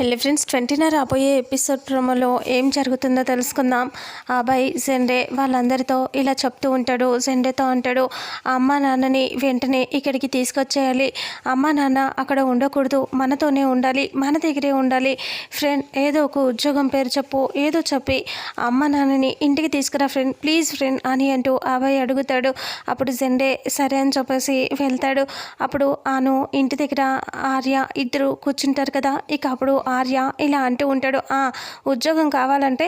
హెల్లీ friends ట్వంటీన రాబోయే episode ప్రోమోలో ఏం జరుగుతుందో తెలుసుకుందాం. ఆ అబ్బాయి జెండే వాళ్ళందరితో ఇలా చెప్తూ ఉంటాడు. జెండేతో అంటాడు అమ్మ నాన్నని వెంటనే ఇక్కడికి తీసుకొచ్చేయాలి. అమ్మ నాన్న అక్కడ ఉండకూడదు. మనతోనే ఉండాలి. మన దగ్గరే ఉండాలి. ఫ్రెండ్ ఏదో ఒక ఉద్యోగం పేరు చెప్పు. ఏదో చెప్పి అమ్మ నాన్నని ఇంటికి తీసుకురా ఫ్రెండ్. ప్లీజ్ ఫ్రెండ్ అని అంటూ ఆ అబ్బాయి అడుగుతాడు. అప్పుడు జెండే సరే అని చెప్పేసి వెళ్తాడు. అప్పుడు ఆను ఇంటి దగ్గర ఆర్య ఇద్దరు కూర్చుంటారు కదా. ఇక అప్పుడు ఆర్య ఇలా అంటూ ఉంటాడు ఉద్యోగం కావాలంటే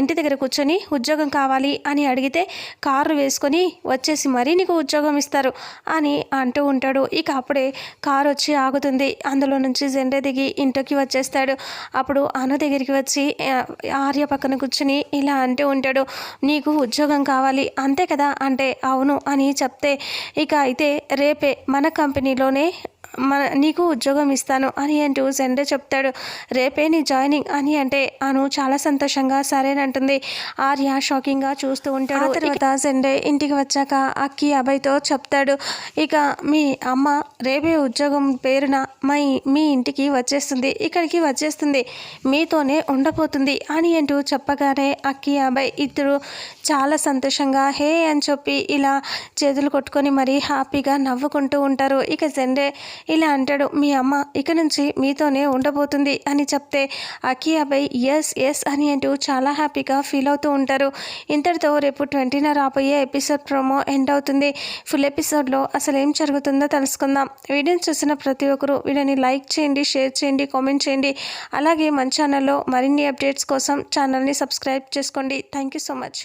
ఇంటి దగ్గర కూర్చొని ఉద్యోగం కావాలి అని అడిగితే కారు వేసుకొని వచ్చేసి మరీ నీకు ఉద్యోగం ఇస్తారు అని అంటూ ఉంటాడు. ఇక అప్పుడే కారు వచ్చి ఆగుతుంది. అందులో నుంచి జెండే దిగి ఇంటికి వచ్చేస్తాడు. అప్పుడు అను దగ్గరికి వచ్చి ఆర్య పక్కన కూర్చుని ఇలా అంటూ ఉంటాడు నీకు ఉద్యోగం కావాలి అంతే కదా? అంటే అవును అని చెప్తే ఇక అయితే రేపే మన కంపెనీలోనే మన నీకు ఉద్యోగం ఇస్తాను అని అంటూ జెండే చెప్తాడు. రేపే నీ జాయినింగ్ అని అంటే అను చాలా సంతోషంగా సరేనంటుంది. ఆర్య షాకింగ్గా చూస్తూ ఉంటాడు. తర్వాత జెండే ఇంటికి వచ్చాక అక్కి అబ్బాయితో చెప్తాడు. ఇక మీ అమ్మ రేపే ఉద్యోగం పేరున మై మీ ఇంటికి వచ్చేస్తుంది. ఇక్కడికి వచ్చేస్తుంది. మీతోనే ఉండబోతుంది అని అంటూ చెప్పగానే అక్కి అబ్బాయి ఇద్దరు చాలా సంతోషంగా హే అని చెప్పి ఇలా చేతులు కొట్టుకొని మరీ హ్యాపీగా నవ్వుకుంటూ ఉంటారు. ఇక జెండే ఇలా అంటాడు మీ అమ్మ ఇక నుంచి మీతోనే ఉండబోతుంది అని చెప్తే అకియాబై ఎస్ ఎస్ అని అంటూ చాలా హ్యాపీగా ఫీల్ అవుతూ ఉంటారు. ఇంతటితో రేపు ట్వంటీన రాబోయే ఎపిసోడ్ ప్రోమో ఎండ్ అవుతుంది. ఫుల్ ఎపిసోడ్లో అసలు ఏం జరుగుతుందో తెలుసుకుందాం. వీడియోని చూసిన ప్రతి ఒక్కరు వీడియోని లైక్ చేయండి షేర్ చేయండి కామెంట్ చేయండి. అలాగే మన ఛానల్లో మరిన్ని అప్డేట్స్ కోసం ఛానల్ని సబ్స్క్రైబ్ చేసుకోండి. Thank you so much.